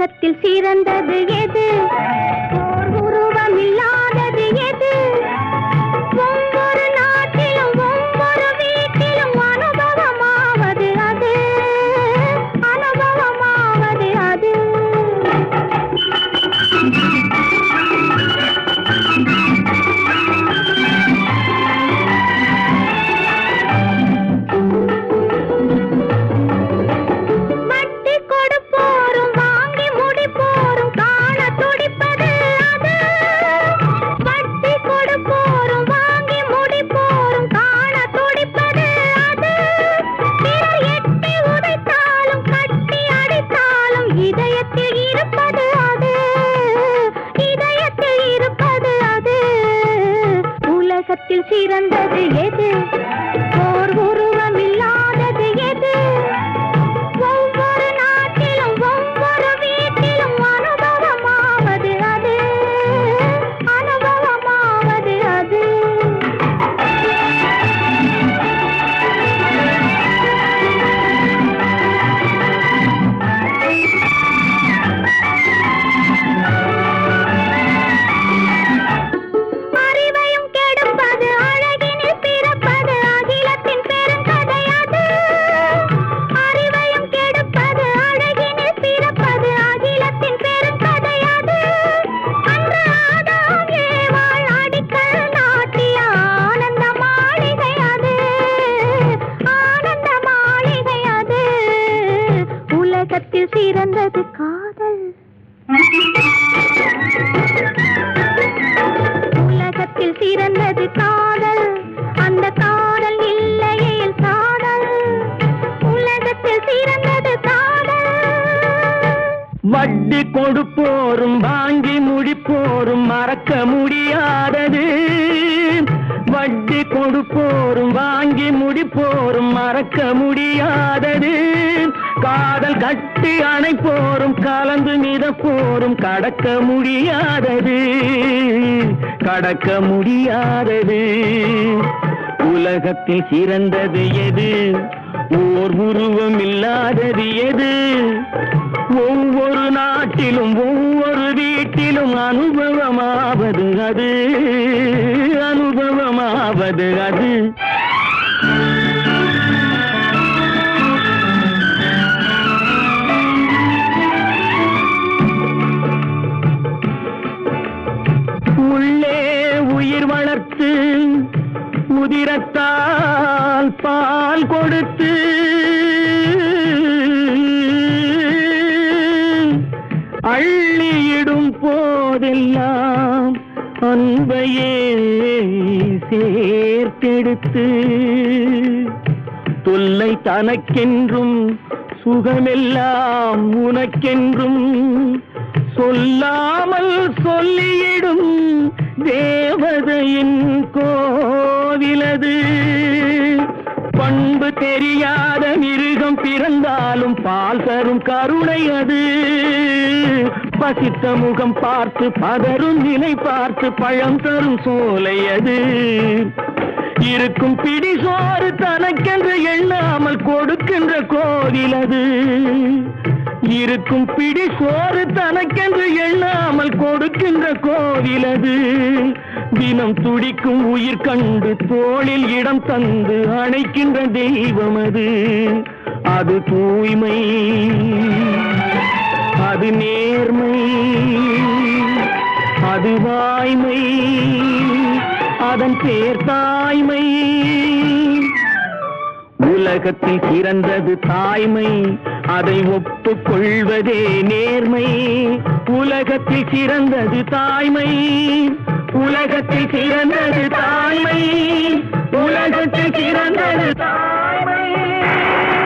உலகத்தில் சிறந்தது எது? ஓர் உருவமில்லா உலகத்தில் சிறந்தது எது எங்களது காதல். உலகத்தில் சிறந்தது காதல். அந்த காதல் இல்லையே காதல். உலகத்தில் சிறந்தது காதல். வட்டி கொடுப்போரும் வாங்கி முடிப்போரும் மறக்க முடியாதது. வட்டி கொடுப்போரும் வாங்கி முடிப்போரும் மறக்க முடியாதது. காதல் கட்டி அணை போரும் கலந்து மிதப்போரும் கடக்க முடியாதது கடக்க முடியாதது. உலகத்தில் சிறந்தது எது? ஓர் உருவம் இல்லாதது எது? ஒவ்வொரு நாட்டிலும் ஒவ்வொரு வீட்டிலும் அனுபவமாவது அது அனுபவமாவது அது. வளர்த்து உதிரத்தால் பால் கொடுத்து அள்ளியிடும் போதெல்லாம் அன்பையே சேர்த்தெடுத்து தொல்லை தனக்கென்றும் சுகமெல்லாம் உனக்கென்றும் சொல்லாமல் சொல்லியிடும் தேவதையின் கோவிலது. பண்பு தெரியாத மிருகம் பிறந்தாலும் பால் தரும் கருணை அது. பசித்த முகம் பார்த்து பதரும் நிலை பார்த்து பழம் தரும் சோலை அது. இருக்கும் பிடி சோறு தனக்கென்று எண்ணாமல் கொடுக்கின்ற கோவில் அது இருக்கும் பிடி சோறு தனக்கென்று எண்ணாமல் கொடுக்கின்ற கோவில் அது தினம் துடிக்கும் உயிர் கண்டு தோளில் இடம் தந்து அணைக்கின்ற தெய்வம் அது அது தூய்மை அது நேர்மை அது வாய்மை. அதன் பேர் தாய்மை. உலகத்தில் பிறந்தது தாய்மை. அதை ஒப்புக்கொள்வதே நேர்மை. உலகத்தில் சிறந்தது தாய்மை. உலகத்தில் சிறந்தது தாய்மை. உலகத்தில் சிறந்தது தாய்மை.